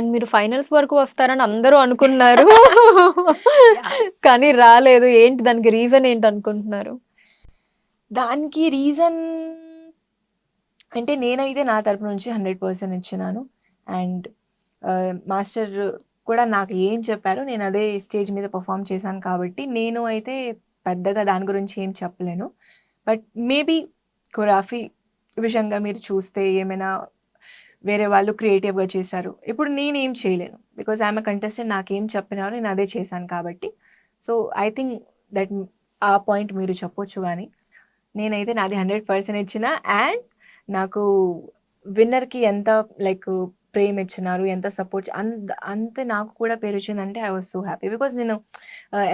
And మీరు finals వరకు వస్తారని అందరూ అనుకున్నారు. కానీ రాలేదు. ఏంటి దానికి రీజన్ ఏంటి అనుకుంటున్నారు? దానికి రీజన్ అంటే నేనైతే నా తరపు నుంచి హండ్రెడ్ పర్సెంట్ ఇచ్చినాను. అండ్ మాస్టర్ కూడా నాకు ఏం చెప్పారో నేను అదే స్టేజ్ మీద పర్ఫామ్ చేశాను కాబట్టి నేను అయితే పెద్దగా దాని గురించి ఏం చెప్పలేను. బట్ మేబీ కొరాఫీ విషయంగా మీరు చూస్తే ఏమైనా వేరే వాళ్ళు క్రియేటివ్గా చేశారు. ఇప్పుడు నేనేం చేయలేను. బికాజ్ ఐఎమ్ కంటెస్టెంట్ నాకేం చెప్పినారో నేను అదే చేశాను కాబట్టి. సో ఐ థింక్ దట్ ఆ పాయింట్ మీరు చెప్పొచ్చు కానీ నేనైతే నాది హండ్రెడ్ పర్సెంట్ ఇచ్చిన అండ్ నాకు విన్నర్కి ఎంత లైక్ ప్రేమ ఇచ్చినారు ఎంత సపోర్ట్ అంత అంతే నాకు కూడా పేరు వచ్చిందంటే I was so happy because నేను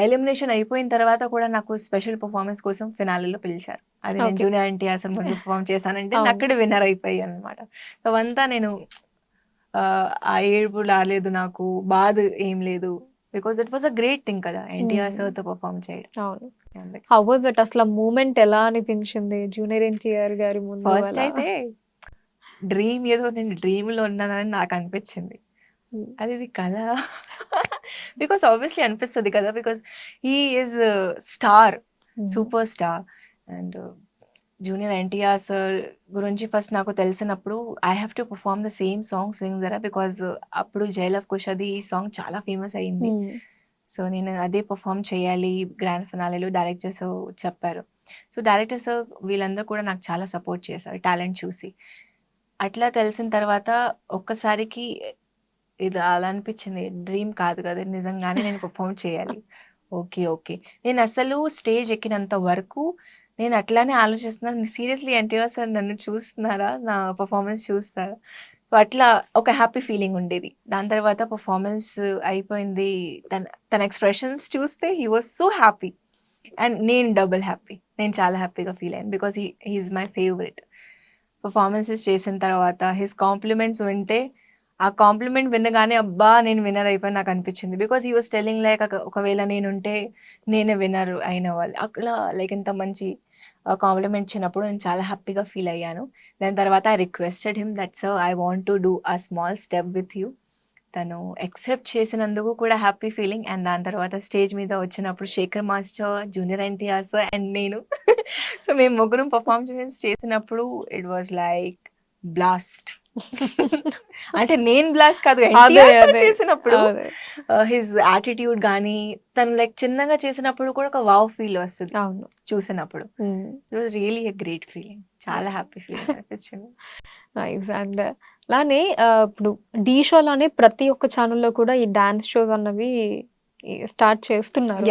ఎలిమినేషన్ అయిపోయిన తర్వాత కూడా నాకు స్పెషల్ పర్ఫార్మెన్స్ కోసం ఫినాలిలో పిలిచారు అది నేను. జూనియర్ ఎన్టీఆర్ ముందు పర్ఫామ్ చేశానంటే. అక్కడ విన్నర్ అయిపోయాను అనమాట సో అంతా నేను ఆ, ఏడుపు రాలేదు నాకు బాధ ఏం లేదు because it was a great thing కదా ఎన్టీఆర్. సార్తో పర్ఫామ్ చేయడం అవును. హౌ వాజ్ దట్ అసలు మూమెంట్ ఎలా అనిపించింది జూనియర్ ఎన్టీఆర్ గారి ముందు ఫస్ట్? అయితే డ్రీమ్ ఏదో నేను డ్రీమ్లో ఉన్నానని నాకు అనిపించింది. అది ఇది కళ బికాస్ ఆబ్వియస్లీ అనిపిస్తుంది కదా because he is star. Super star and junior NTR sir గురించి ఫస్ట్ నాకు తెలిసినప్పుడు I have to perform the same song swing Zara because అప్పుడు జైలవ్ కుషది ఈ సాంగ్ చాలా ఫేమస్ అయింది. సో నేను అదే పర్ఫామ్ చేయాలి గ్రాండ్ ఫినాలేలో డైరెక్టర్స్ చెప్పారు సో డైరెక్టర్స్ వీళ్ళందరూ కూడా నాకు చాలా సపోర్ట్ చేశారు టాలెంట్ చూసి అట్లా తెలిసిన తర్వాత ఒక్కసారికి ఇది అలా అనిపించింది. డ్రీమ్ కాదు కదా నిజంగానే నేను పర్ఫామ్ చేయాలి. Okay okay. నేను అసలు స్టేజ్ ఎక్కినంత వరకు నేను అట్లానే ఆలోచిస్తున్నాను. సీరియస్లీ అంటే సార్ నన్ను చూస్తున్నారా? నా పర్ఫార్మెన్స్ చూస్తారా? సో అట్లా ఒక హ్యాపీ ఫీలింగ్ ఉండేది. దాని తర్వాత పర్ఫార్మెన్స్ అయిపోయింది. తన తన ఎక్స్ప్రెషన్స్ చూస్తే he was so happy. And నేను డబుల్ హ్యాపీ. నేను చాలా హ్యాపీగా ఫీల్ అయ్యాను. Because he is my favourite. Performances చేసిన తర్వాత హిస్ కాంప్లిమెంట్స్ వింటే ఆ కాంప్లిమెంట్ వినగానే అబ్బా నేను విన్నర్ అయిపోయి నాకు అనిపించింది. Because he was telling like ఒకవేళ నేనుంటే నేనే విన్నర్ అయిన వాళ్ళు అక్కడ లైక్ ఇంత మంచి కాంప్లిమెంట్ ఇచ్చినప్పుడు నేను చాలా హ్యాపీగా ఫీల్ అయ్యాను. దాని తర్వాత I requested him that so I want to do a small step with you తను ఎక్సెప్ట్ చేసినందుకు కూడా హ్యాపీ ఫీలింగ్ అండ్ దాని తర్వాత స్టేజ్ మీద వచ్చినప్పుడు Shekhar master junior NTR sir and నేను సో మేము ముగ్గురం పర్ఫార్మెన్స్ చేసినప్పుడు ఇట్ వాజ్ లైక్ బ్లాస్ట్ అంటే నేను బ్లాస్ట్ కాదు. చేసినప్పుడు. హిజ్ యాటిట్యూడ్ కానీ తను లైక్ చిన్నగా చేసినప్పుడు కూడా ఒక వావ్ ఫీల్ వస్తుంది అవును చూసినప్పుడు. It was really a great feeling చాలా హ్యాపీ ఫీలింగ్ అనిపించింది నైస్ అండ్ అలానే ఇప్పుడు డీ షో లానే ప్రతి ఒక్క ఛానల్లో కూడా ఈ డాన్స్ షోస్ అన్నవి స్టార్ట్ చేస్తున్నారు.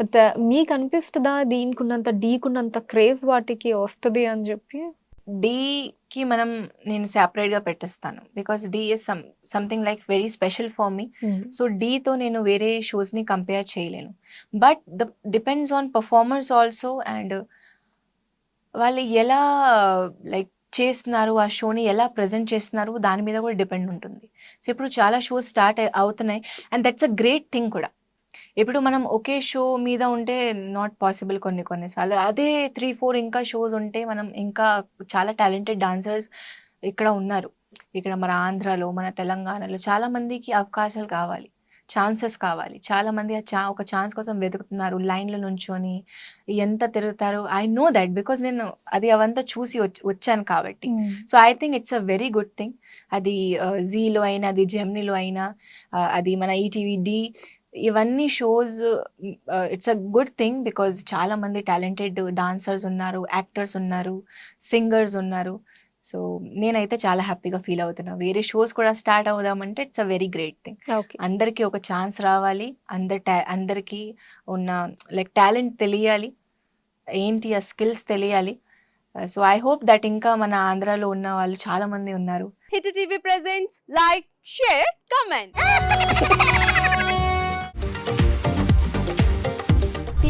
బట్ మీకు అనిపిస్తుందా దీనికి ఉన్నంత డీకున్నంత క్రేజ్ వాటికి వస్తుంది అని చెప్పి? కి మనం నేను separate గా పెట్టేస్తాను. Because this is some something like very special for me so తో నేను వేరే షోస్ని కంపేర్ చేయలేను. But the depends on performers also and వాళ్ళు ఎలా లైక్ చేస్తున్నారు ఆ షోని ఎలా ప్రజెంట్ చేస్తున్నారు దాని మీద కూడా డిపెండ్ ఉంటుంది. సో ఇప్పుడు చాలా షోస్ స్టార్ట్ అవుతున్నాయి. And that's a great thing కూడా. ఇప్పుడు మనం ఒకే షో మీద ఉంటే నాట్ పాసిబుల్ కొన్ని కొన్నిసార్లు అదే త్రీ ఫోర్ ఇంకా షోస్ ఉంటే మనం ఇంకా చాలా టాలెంటెడ్ డాన్సర్స్ ఇక్కడ ఉన్నారు. ఇక్కడ మన ఆంధ్రాలో మన తెలంగాణలో చాలా మందికి అవకాశాలు కావాలి ఛాన్సెస్ కావాలి. చాలా మంది ఆ చా ఒక ఛాన్స్ కోసం వెతుకుతున్నారు లైన్లో నుంచొని ఎంత తిరుగుతారు. ఐ నో దట్ బికాస్ నేను అది అవంతా చూసి వచ్చ- వచ్చాను కాబట్టి. So I think it's a very good thing అది జీలో అయినా అది జెమ్నీలో అయినా ఆ, అది మన ఈటీవీ డి ఇవన్నీ shows it's a good thing because చాలా మంది టాలెంటెడ్ డాన్సర్స్ ఉన్నారు యాక్టర్స్ ఉన్నారు సింగర్స్ ఉన్నారు. సో నేనైతే చాలా హ్యాపీగా ఫీల్ అవుతున్నా. వేరే షోస్ కూడా start అవుదామంటే it's a very great thing అందరికీ ఒక ఛాన్స్ రావాలి. అందరి అందరికీ ఉన్న లైక్ టాలెంట్ తెలియాలి. ఏంటి ఆ స్కిల్స్ తెలియాలి. సో ఐ హోప్ దట్ ఇంకా మన ఆంధ్రాలో ఉన్న వాళ్ళు చాలా మంది ఉన్నారు. Hit TV presents like share comment